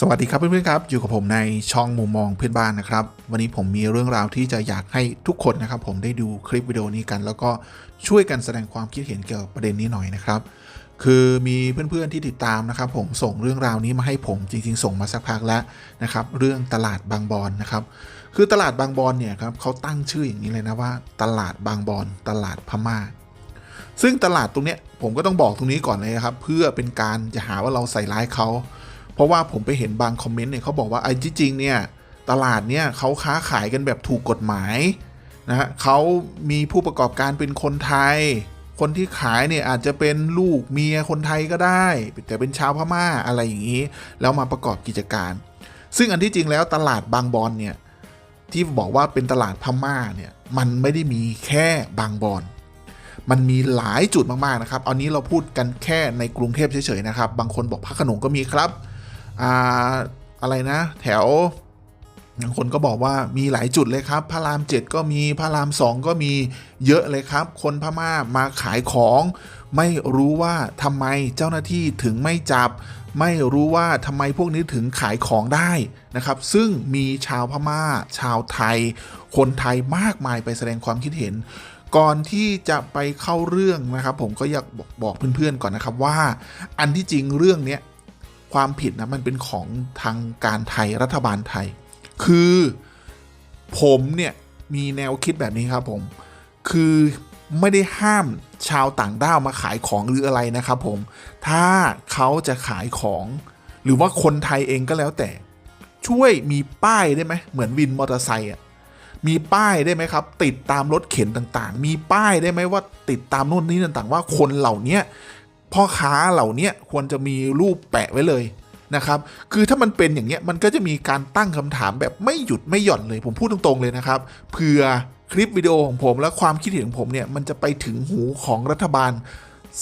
สวัสดีครับเพื่อนๆครับ อยู่กับผมในช่องมุมมองเพื่อนบ้านนะครับ วันนี้ผมมีเรื่องราวที่จะอยากให้ทุกคนนะครับ ผมได้ดูคลิปวิดีโอนี้กัน แล้วก็ช่วยกันแสดงความคิดเห็นเกี่ยวกับประเด็นนี้หน่อยนะครับ คือมีเพื่อนๆที่ติดตามนะครับ ผมส่งเรื่องราวนี้มาให้ผมจริง ๆ ส่งมาสักพักแล้วนะครับ เรื่องตลาดบางบอนนะครับ คือตลาดบางบอนเนี่ยครับเขาตั้งชื่ออย่างนี้เลยนะว่า ตลาดบางบอนตลาดพม่าซึ่งตลาดตรงเนี้ยผมก็ต้องบอกตรงนี้ก่อนเลยครับ เพื่อเป็นการจะหาว่าเราใส่ร้ายเขา เพราะว่าผมไปเห็นบางคอมเมนต์เนี่ยเขาบอกว่าไอ้ที่จริงเนี่ยตลาดเนี่ยเขาค้าขายกันแบบถูกกฎหมายนะฮะเขามีผู้ประกอบการเป็นคนไทย คนที่ขายเนี่ยอาจจะเป็นลูกเมียคนไทยก็ได้ แต่เป็นชาวพม่าอะไรอย่างนี้ แล้วมาประกอบกิจการ ซึ่งอันที่จริงแล้วตลาดบางบอนเนี่ยที่บอกว่าเป็นตลาดพม่าเนี่ยมันไม่ได้มีแค่บางบอนมันมีหลายจุดมากๆนะครับเอานี้เราพูดกันแค่ในกรุงเทพเฉยๆนะครับ บางคนบอกพระขนงก็มีครับ อ่าอะไรนะ แถวบางคนก็บอกว่ามีหลายจุดเลยครับ พระรามเจ็ดก็มีพระรามสองก็มีเยอะเลยครับ คนพม่ามาขายของ ไม่รู้ว่าทำไมเจ้าหน้าที่ถึงไม่จับ ไม่รู้ว่าทำไมพวกนี้ถึงขายของได้นะครับ ซึ่งมีชาวพม่า ชาวไทย คนไทยมากมายไปแสดงความคิดเห็น ก่อนที่จะไปเข้าเรื่องนะครับ ผมก็อยากบอกบอกเพื่อนๆก่อนนะครับว่า อันที่จริงเรื่องเนี้ย ความผิดนะมันเป็นของทางการไทยรัฐบาลไทย คือผมเนี่ยมีแนวคิดแบบนี้ครับผม คือไม่ได้ห้ามชาวต่างด้าวมาขายของหรืออะไรนะครับผม ถ้าเขาจะขายของ หรือว่าคนไทยเองก็แล้วแต่ ช่วยมีป้ายได้ไหมเหมือนวินมอเตอร์ไซค์อะมีป้ายได้ไหมครับ ติดตามรถเข็นต่างๆ มีป้ายได้ไหมว่าติดตามโน่นนี่ต่างๆ ว่าคนเหล่านี้ พ่อค้าเหล่าเนี้ยควรจะมีรูปแปะไว้เลยนะครับ คือถ้ามันเป็นอย่างเนี้ยมันก็จะมีการตั้งคำถามแบบไม่หยุดไม่หย่อนเลย ผมพูดตรงๆเลยนะครับเผื่อคลิปวิดีโอของผมและความคิดเห็นของผมเนี่ยมันจะไปถึงหูของรัฐบาล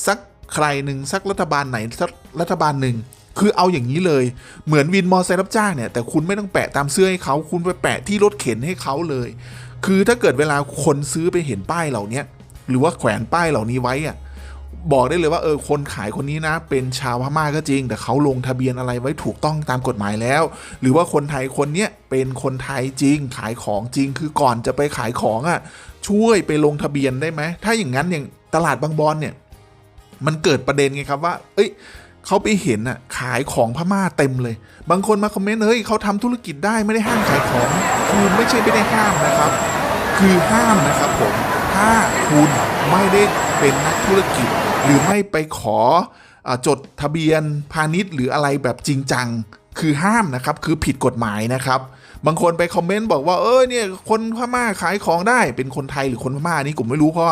สักใครหนึ่งสักรัฐบาลไหนสักรัฐบาลหนึ่งคือเอาอย่างนี้เลย เหมือนวินมอเตอร์ไซค์รับจ้างเนี่ยแต่คุณไม่ต้องแปะตามเสื้อให้เขาคุณไปแปะที่รถเข็นให้เขาเลย คือถ้าเกิดเวลาคนซื้อไปเห็นป้ายเหล่าเนี้ยหรือว่าแขวนป้ายเหล่านี้ไว้อะ บอกได้เลยว่าเออคนขายคนนี้นะ เป็นชาวพม่าก็จริง แต่เขาลงทะเบียนอะไรไว้ถูกต้องตามกฎหมายแล้ว หรือว่าคนไทยคนเนี้ยเป็นคนไทยจริง ขายของจริง คือก่อนจะไปขายของอะ่ะช่วยไปลงทะเบียนได้ไหมถ้าอย่างนั้นอย่างตลาดบางบอนเนี่ย มันเกิดประเด็นไงครับว่า เอ้ยเขาไปเห็นอะขายของพม่าเต็มเลย บางคนมาคอมเมนต์เฮ้ยเขาทำธุรกิจได้ไม่ได้ห้ามขายของคือไม่ใช่ไม่ได้ห้ามนะครับ คือห้ามนะครับผมถ้าคุณไม่ได้เป็นนักธุรกิจ หรือไม่ไปขออจดทะเบียนพาณิชย์หรืออะไรแบบจริงจัง คือห้ามนะครับ คือผิดกฎหมายนะครับ บางคนไปคอมเมนต์บอกว่าเออเนี่ยคนพม่าขายของได้เป็นคนไทยหรือคนพม่านี่ผมไม่รู้เพราะ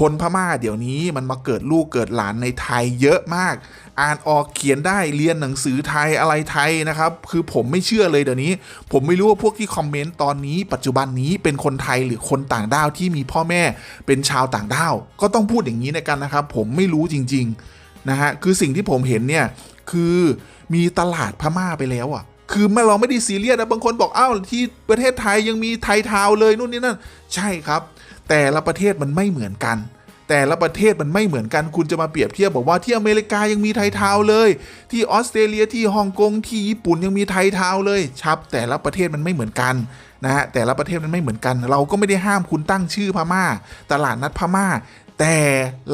คนพม่าเดี๋ยวนี้มันมาเกิดลูกเกิดหลานในไทยเยอะมาก อ่านออกเขียนได้เรียนหนังสือไทยอะไรไทยนะครับ คือผมไม่เชื่อเลยเดี๋ยวนี้ ผมไม่รู้ว่าพวกที่คอมเมนต์ตอนนี้ ปัจจุบันนี้เป็นคนไทยหรือคนต่างด้าวที่มีพ่อแม่เป็นชาวต่างด้าวก็ต้องพูดอย่างนี้ในกันนะครับ ผมไม่รู้จริง ๆนะฮะคือสิ่งที่ผมเห็นเนี่ยคือมีตลาดพม่าไปแล้วอะ คือไม่เราไม่ได้ซีเรียสนะบางคนบอกอ้าวที่ประเทศไทยยังมีไทยทาวเลยนู่นนี่นั่นใช่ครับ แต่ละประเทศมันไม่เหมือนกัน แต่ละประเทศมันไม่เหมือนกันคุณจะมาเปรียบเทียบบอกว่าที่อเมริกายังมีไทยทาวเลย ที่ออสเตรเลียที่ฮ่องกงที่ญี่ปุ่นยังมีไทยทาวเลยครับ แต่ละประเทศมันไม่เหมือนกันนะฮะแต่ละประเทศมันไม่เหมือนกัน เราก็ไม่ได้ห้ามคุณตั้งชื่อพม่า ตลาดนัดพม่า แต่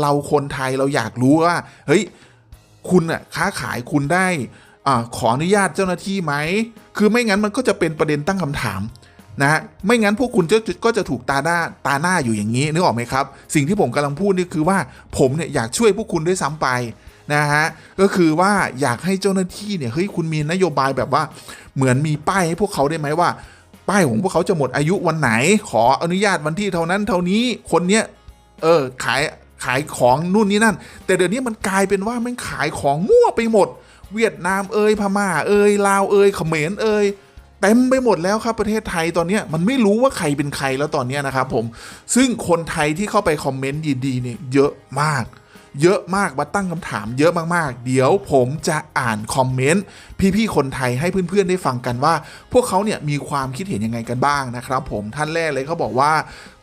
เราคนไทยเราอยากรู้ว่าเฮ้ยคุณอะค้าขายคุณได้ อขออนุญาตเจ้าหน้าที่ไหม คือไม่งั้นมันก็จะเป็นประเด็นตั้งคำถามนะฮะไม่งั้นพวกคุณก็จะถูกตาหน้าตาหน้าอยู่อย่างนี้นึกออกไหมครับ สิ่งที่ผมกำลังพูดนี่คือว่าผมเนี่ยอยากช่วยพวกคุณด้วยซ้ำไปนะฮะก็คือว่าอยากให้เจ้าหน้าที่เนี่ยเฮ้ยคุณมีนโยบายแบบว่า เหมือนมีป้ายให้พวกเขาได้ไหมว่า ป้ายของพวกเขาจะหมดอายุวันไหน ขออนุญาตวันที่เท่านั้นเท่านี้คนเนี้ยเออขายขายของนู่นนี่นั่น แต่เดี๋ยวนี้มันกลายเป็นว่ามันขายของมั่วไปหมด เวียดนามเอ่ยพม่าเอ่ยลาวเอ่ยเขมรเอ่ยเต็มไปหมดแล้วครับประเทศไทยตอนนี้มันไม่รู้ว่าใครเป็นใครแล้วตอนนี้นะครับผมซึ่งคนไทยที่เข้าไปคอมเมนต์ดีๆเนี่ยเยอะมาก เยอะมากมาตั้งคำถามเยอะมากๆ เดี๋ยวผมจะอ่านคอมเมนต์พี่ๆคนไทยให้เพื่อนๆได้ฟังกันว่า พวกเขาเนี่ยมีความคิดเห็นยังไงกันบ้างนะครับ ผมท่านแรกเลยเขาบอกว่า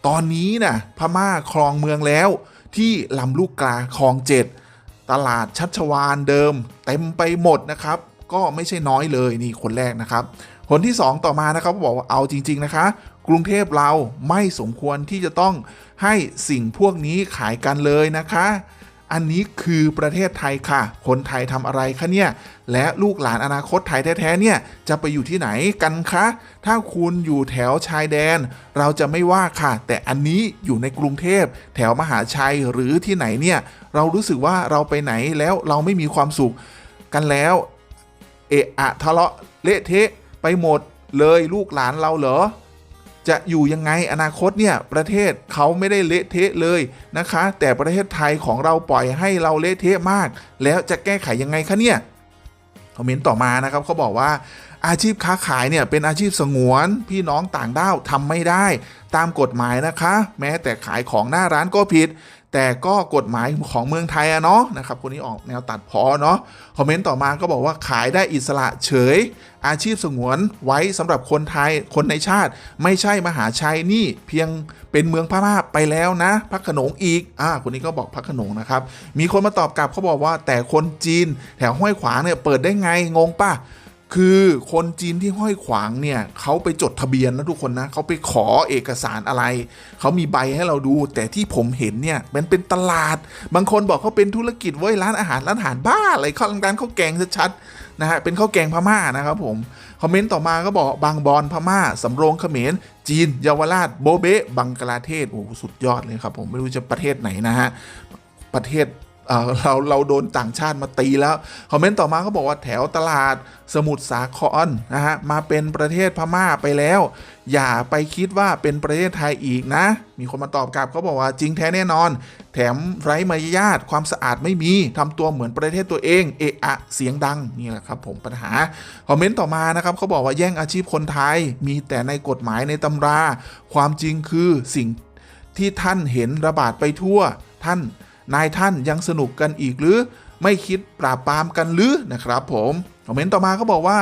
ตอนนี้นะพม่าครองเมืองแล้ว ที่ลำลูกกาคลองเจ็ด ตลาดชัชวานเดิม เต็มไปหมดนะครับ ก็ไม่ใช่น้อยเลยนี่คนแรกนะครับ คนที่ 2 ต่อมานะครับบอกว่าเอาจริง ๆ นะคะ กรุงเทพเราไม่สมควรที่จะต้องให้สิ่งพวกนี้ขายกันเลยนะคะ อันนี้คือประเทศไทยค่ะ คนไทยทำอะไรคะเนี่ย และลูกหลานอนาคตไทยแท้ๆเนี่ยจะไปอยู่ที่ไหนกันคะ ถ้าคุณอยู่แถวชายแดน เราจะไม่ว่าค่ะ แต่อันนี้อยู่ในกรุงเทพ แถวมหาชัยหรือที่ไหนเนี่ย เรารู้สึกว่าเราไปไหนแล้วเราไม่มีความสุขกันแล้ว เอะอะทะเลาะเละเทะไปหมดเลยลูกหลานเราเหรอจะอยู่ยังไงอนาคตเนี่ยประเทศเขาไม่ได้เละเทะเลยนะคะ แต่ประเทศไทยของเราปล่อยให้เราเละเทะมาก แล้วจะแก้ไขยังไงคะเนี่ย คอมเมนต์ต่อมานะครับเขาบอกว่าอาชีพค้าขายเนี่ยเป็นอาชีพสงวนพี่น้องต่างด้าวทำไม่ได้ ตามกฎหมายนะคะ แม้แต่ขายของหน้าร้านก็ผิด แต่ก็กฎหมายของเมืองไทยอะเนาะนะครับคนนี้ออกแนวตัดพอเนาะคอมเมนต์ต่อมาก็บอกว่าขายได้อิสระเฉย อาชีพสงวนไว้สำหรับคนไทยคนในชาติ ไม่ใช่มหาชัยนี่เพียงเป็นเมืองพม่าไปแล้วนะพักขนงอีกอ่าคนนี้ก็บอกพักขนงนะครับมีคนมาตอบกลับเขาบอกว่าแต่คนจีนแถวห้วยขวางเนี่ยเปิดได้ไงงงป่ะ คือคนจีนที่ห้อยขวางเนี่ยเขาไปจดทะเบียนนะทุกคนนะเขาไปขอเอกสารอะไร เขามีใบให้เราดู แต่ที่ผมเห็นเนี่ยมันเป็นตลาด บางคนบอกเขาเป็นธุรกิจเว้ยร้านอาหารร้านอาหารบ้าอะไรข้าวร้านข้าวแกงชัดๆนะฮะเป็นข้าวแกงพม่านะครับผมคอมเมนต์ต่อมาก็บอกบางบอนพม่าสำโรงเขมรจีนเยาวราชโบเบบังกลาเทศโอ้โหสุดยอดเลยครับผมไม่รู้จะประเทศไหนนะฮะประเทศ เราเราโดนต่างชาติมาตีแล้ว คอมเมนต์ต่อมาเขาบอกว่าแถวตลาดสมุทรสาครนะฮะมาเป็นประเทศพม่าไปแล้ว อย่าไปคิดว่าเป็นประเทศไทยอีกนะ มีคนมาตอบกลับเขาบอกว่าจริงแท้แน่นอน แถมไร้มารยาทความสะอาดไม่มีทำตัวเหมือนประเทศตัวเองเอะอะเสียงดังนี่แหละครับผมปัญหาคอมเมนต์ต่อมานะครับเขาบอกว่าแย่งอาชีพคนไทย มีแต่ในกฎหมายในตำรา ความจริงคือสิ่งที่ท่านเห็นระบาดไปทั่วท่าน นายท่านยังสนุกกันอีกหรือ ไม่คิดปราบปรามกันหรือนะครับผมคอมเมนต์ต่อมาเขาบอกว่า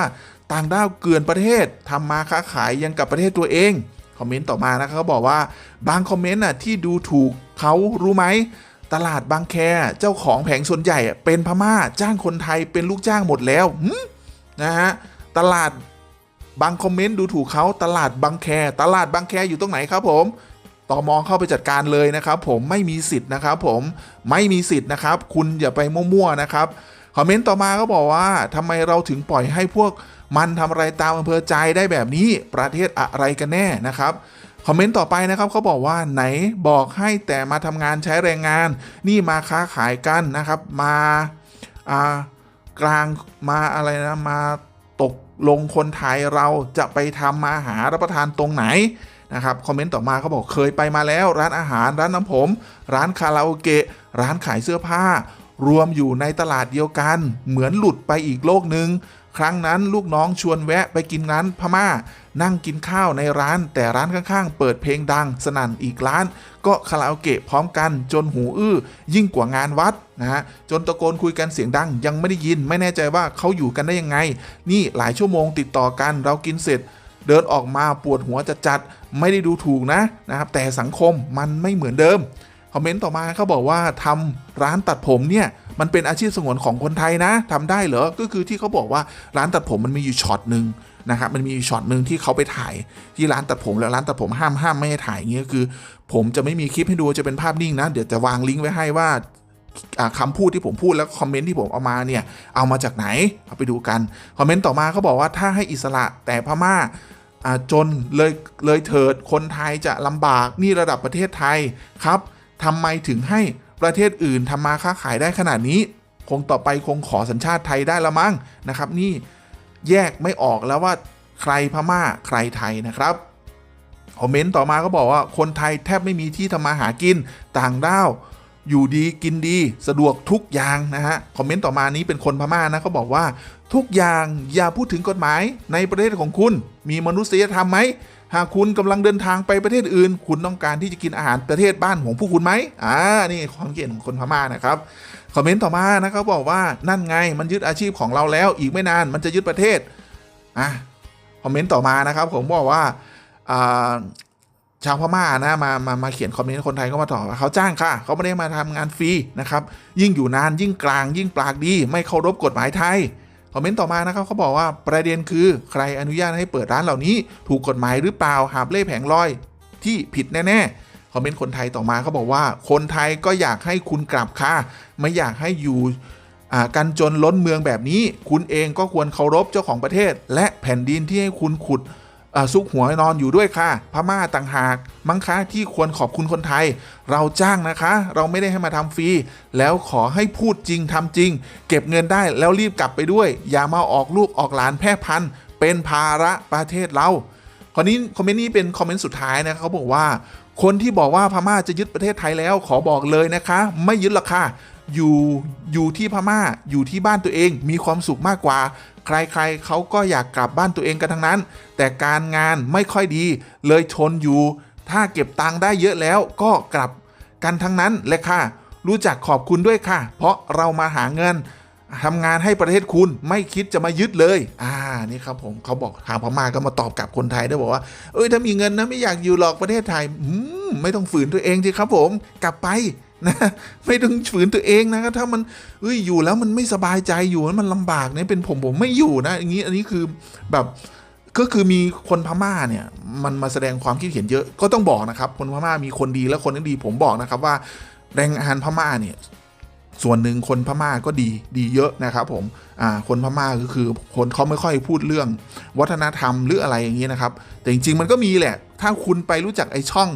ต่างด้าวเกลื่อนประเทศทำมาค้าขายยังกับประเทศตัวเองคอมเมนต์ต่อมานะครับเขาบอกว่าบางคอมเมนต์น่ะที่ดูถูกเขารู้ไหมตลาดบางแคเจ้าของแผงส่วนใหญ่เป็นพม่าจ้างคนไทยเป็นลูกจ้างหมดแล้วนะฮะตลาดบางคอมเมนต์ดูถูกเขาตลาดบางแค ตลาดบางแคอยู่ตรงไหนครับผม ตอมองเข้าไปจัดการเลยนะครับ ผมไม่มีสิทธิ์นะครับ ผมไม่มีสิทธิ์นะครับ คุณอย่าไปมั่วๆนะครับคอมเมนต์ต่อมาก็บอกว่าทำไมเราถึงปล่อยให้พวกมันทำอะไรตามอำเภอใจได้แบบนี้ประเทศอะไรกันแน่นะครับคอมเมนต์ต่อไปนะครับเขาบอกว่าไหนบอกให้แต่มาทำงานใช้แรงงาน นี่มาค้าขายกันนะครับ มาอ่ากลางมาอะไรนะมาตกลงคนไทยเราจะไปทำมาหารับประทานตรงไหน นะครับคอมเมนต์ต่อมาเขาบอกเคยไปมาแล้วร้านอาหารร้านน้ำผม ร้านคาราโอเกะร้านขายเสื้อผ้า รวมอยู่ในตลาดเดียวกัน เหมือนหลุดไปอีกโลกหนึ่งครั้งนั้นลูกน้องชวนแวะไปกินร้านพม่า นั่งกินข้าวในร้าน แต่ร้านข้างๆ เปิดเพลงดังสนั่นอีกร้าน ก็คาราโอเกะพร้อมกันจนหูอื้อ ยิ่งกว่างานวัดนะฮะจนตะโกนคุยกันเสียงดัง ยังไม่ได้ยินไม่แน่ใจว่าเขาอยู่กันได้ยังไง นี่หลายชั่วโมงติดต่อกันเรากินเสร็จ เดินออกมาปวดหัวจัดจัดๆไม่ได้ดูถูกนะนะครับแต่สังคมมันไม่เหมือนเดิมคอมเมนต์ต่อมาเขาบอกว่าทำร้านตัดผมเนี่ยมันเป็นอาชีพสงวนของคนไทยนะทำได้เหรอก็คือที่เขาบอกว่าร้านตัดผมมันมีอยู่ช็อตหนึ่งนะครับมันมีอยู่ช็อตหนึ่งที่เขาไปถ่ายที่ร้านตัดผมแล้วร้านตัดผมห้ามห้ามไม่ให้ถ่ายเงี้ยคือ ผมจะไม่มีคลิปให้ดูจะเป็นภาพนิ่งนะ เดี๋ยวจะวางลิงก์ไว้ให้ว่า อ่าคำพูดที่ผมพูดแล้วคอมเมนต์ที่ผมเอามาเนี่ย เอามาจากไหน เอาไปดูกัน คอมเมนต์ต่อมาเขาบอกว่าถ้าให้อิสระแต่พม่าอ่าจนเลยเลยเถิดคนไทยจะลำบากนี่ระดับประเทศไทยครับทำไมถึงให้ประเทศอื่นทำมาค้าขายได้ขนาดนี้ คงต่อไปคงขอสัญชาติไทยได้ละมั้งนะครับ นี่แยกไม่ออกแล้วว่าใครพม่าใครไทยนะครับคอมเมนต์ต่อมาก็บอกว่าคนไทยแทบไม่มีที่ทำมาหากินต่างด้าว อยู่ดีกินดีสะดวกทุกอย่างนะฮะ คอมเมนต์ต่อมานี้เป็นคนพม่านะเขาบอกว่าทุกอย่างอย่าพูดถึงกฎหมายในประเทศของคุณ มีมนุษยธรรมไหมหากคุณกำลังเดินทางไปประเทศอื่น คุณต้องการที่จะกินอาหารประเทศบ้านของผู้คุณไหมอ่านี่ความเห็นของคนพม่านะครับคอมเมนต์ต่อมานะครับบอกว่านั่นไงมันยึดอาชีพของเราแล้ว อีกไม่นานมันจะยึดประเทศอะคอมเมนต์ต่อมานะครับผมบอกว่าอ่า ชาวพม่านะมามามาเขียนคอมเมนต์คนไทยก็มาตอบว่าเขาจ้างค่ะ เขาไม่ได้มาทำงานฟรีนะครับยิ่งอยู่นานยิ่งกลางยิ่งปากดี ไม่เคารพกฎหมายไทยคอมเมนต์ต่อมานะครับเขาบอกว่าประเด็นคือใครอนุญาตให้เปิดร้านเหล่านี้ ถูกกฎหมายหรือเปล่าหาบเล่แผงลอย ที่ผิดแน่ๆคอมเมนต์คนไทยต่อมาเขาบอกว่าคนไทยก็อยากให้คุณกลับค่ะไม่อยากให้อยู่อ่ากันจนล้นเมืองแบบนี้ คุณเองก็ควรเคารพเจ้าของประเทศ และแผ่นดินที่ให้คุณขุด ซุกหัวนอนอยู่ด้วยค่ะ พม่าต่างหาก มั้งคะที่ควรขอบคุณคนไทย เราจ้างนะคะ เราไม่ได้ให้มาทำฟรี แล้วขอให้พูดจริงทำจริง เก็บเงินได้แล้วรีบกลับไปด้วย อย่ามาออกลูกออกหลานแพร่พันธุ์เป็นภาระประเทศเราคราวนี้คอมเมนต์นี้เป็นคอมเมนต์สุดท้ายนะเขาบอกว่า คนที่บอกว่าพม่าจะยึดประเทศไทยแล้วขอบอกเลยนะคะ ไม่ยึดหรอกค่ะอยู่อยู่ที่พม่าอยู่ที่บ้านตัวเองมีความสุขมากกว่า ใครๆเขาก็อยากกลับบ้านตัวเองกันทั้งนั้น แต่การงานไม่ค่อยดีเลยทนอยู่ ถ้าเก็บตังค์ได้เยอะแล้วก็กลับกันทั้งนั้นเลยค่ะ รู้จักขอบคุณด้วยค่ะ เพราะเรามาหาเงินทำงานให้ประเทศคุณไม่คิดจะมายึดเลย อ่า นี่ครับผมเขาบอกทางพม่าก็มาตอบกลับคนไทยด้วยบอกว่า เอ้ยถ้ามีเงินนะไม่อยากอยู่หรอกประเทศไทยอืมไม่ต้องฝืนตัวเองสิครับผม กลับไป นะไม่ต้องฝืนตัวเองนะครับถ้ามันเอ้ยอยู่แล้วมันไม่สบายใจอยู่แล้วมันลำบากเนี่ยเป็นผมผมไม่อยู่นะอย่างนี้อันนี้คือแบบก็คือมีคนพม่าเนี่ยมันมาแสดงความคิดเห็นเยอะก็ต้องบอกนะครับ คนพม่ามีคนดีและคนไม่ดีผมบอกนะครับว่าแรงงานพม่าเนี่ยส่วนหนึ่งคนพม่าก็ดีดีเยอะนะครับผมอ่าคนพม่าก็คือคนเขาไม่ค่อยพูดเรื่อง วัฒนธรรมหรืออะไรอย่างนี้นะครับ แต่จริงๆมันก็มีแหละ ถ้าคุณไปรู้จักไอช่อง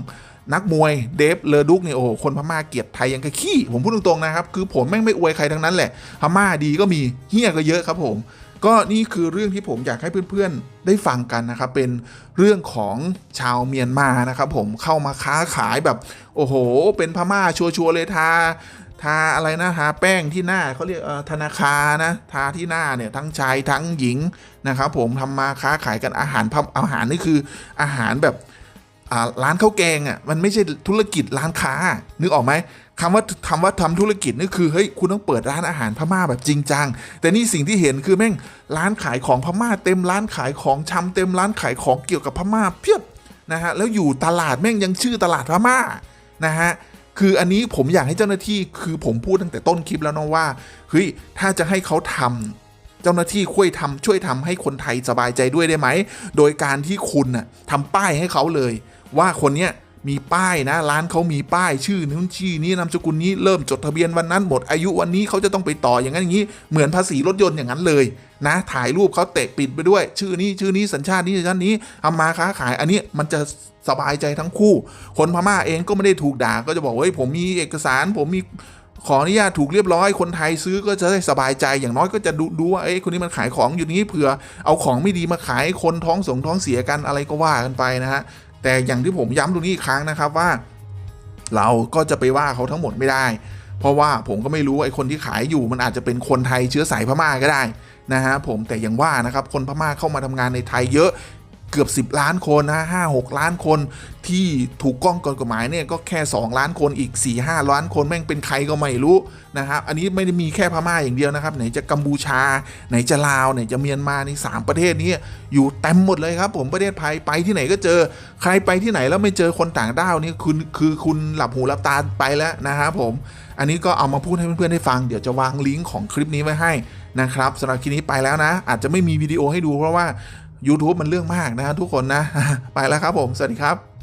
นักมวยเดฟเลอดุกเนี่ยโอ้โหคนพม่าเกลียดไทยยังกะขี้ ผมพูดตรงๆนะครับคือผมแม่งไม่อวยใครทั้งนั้นแหละพม่าดีก็มีเฮี้ยก็เยอะครับผม ก็นี่คือเรื่องที่ผมอยากให้เพื่อนๆ ได้ฟังกันนะครับ เป็นเรื่องของชาวเมียนมานะครับผมเข้ามาค้าขายแบบ โอ้โห เป็นพม่าชัวร์ๆเลยทาทาอะไรนะทาแป้งที่หน้าเขาเรียกธนาคารนะทาที่หน้าเนี่ยทั้งชายทั้งหญิงนะครับผมทำมาค้าขายกันอาหารพอาหารนี่คืออาหารแบบ ร้านข้าวแกงอะมันไม่ใช่ธุรกิจร้านค้า นึกออกไหมคำว่าคำว่าทำธุรกิจนี่คือเฮ้ยคุณต้องเปิดร้านอาหารพม่าแบบจริงจังแต่นี่สิ่งที่เห็นคือแม่งร้านขายของพม่าเต็มร้านขายของชำเต็มร้านขายของเกี่ยวกับพม่าเพียบนะฮะแล้วอยู่ตลาดแม่งยังชื่อตลาดพม่านะฮะคืออันนี้ผมอยากให้เจ้าหน้าที่คือผมพูดตั้งแต่ต้นคลิปแล้วนะว่าเฮ้ยถ้าจะให้เขาทำเจ้าหน้าที่ช่วยทำช่วยทำให้คนไทยสบายใจด้วยได้ไหม โดยการที่คุณน่ะทำป้ายให้เขาเลย ว่าคนเนี้ยมีป้ายนะร้านเขามีป้ายชื่อนู้นชื่อนี้นามสกุลนี้เริ่มจดทะเบียนวันนั้นหมดอายุวันนี้เขาจะต้องไปต่ออย่างนั้นอย่างนี้ เหมือนภาษีรถยนต์อย่างนั้นเลย นะ ถ่ายรูปเขาเตะปิดไปด้วย ชื่อนี้ชื่อนี้สัญชาตินี้สัญชาตินี้ทำมาค้าขายอันนี้มันจะสบายใจทั้งคู่ คนพม่าเองก็ไม่ได้ถูกด่าก็จะบอกเฮ้ยผมมีเอกสาร ผมมีขออนุญาตถูกเรียบร้อยคนไทยซื้อก็จะได้สบายใจอย่างน้อยก็จะดูดูว่าเอ้ยคนนี้มันขายของอยู่นี้เผื่อเอาของไม่ดีมาขายคนท้องสงท้องเสียกันอะไรก็ว่ากันไปนะฮะ แต่อย่างที่ผมย้ำตรงนี้อีกครั้งนะครับว่า เราก็จะไปว่าเขาทั้งหมดไม่ได้ เพราะว่าผมก็ไม่รู้ไอ้คนที่ขายอยู่มันอาจจะเป็นคนไทยเชื้อสายพม่าก็ได้นะฮะผมแต่อย่างว่านะครับคนพม่าเข้ามาทำงานในไทยเยอะ เกือบ 10 ล้านคนนะห้าหกล้านคนที่ถูกกล้องกฎหมายเนี่ยก็แค่ 2 ล้านคนอีก 4 5 ล้านคนแม่งเป็นใครก็ไม่รู้นะครับ อันนี้ไม่ได้มีแค่พม่าอย่างเดียวนะครับ ไหนจะกัมพูชา ไหนจะลาว ไหนจะเมียนมาในสามประเทศนี้อยู่เต็มหมดเลยครับ ผมประเทศไทยไปที่ไหนก็เจอ ใครไปที่ไหนแล้วไม่เจอคนต่างด้าวนี่คุณคือคุณหลับหูหลับตาไปแล้วนะครับผม อันนี้ก็เอามาพูดให้เพื่อนๆได้ฟัง เดี๋ยวจะวางลิงก์ของคลิปนี้ไว้ให้นะครับสำหรับคลิปนี้ไปแล้วนะ อาจจะไม่มีวิดีโอให้ดูเพราะว่า YouTube มันเรื่องมากนะทุกคนนะ ไปแล้วครับผม สวัสดีครับ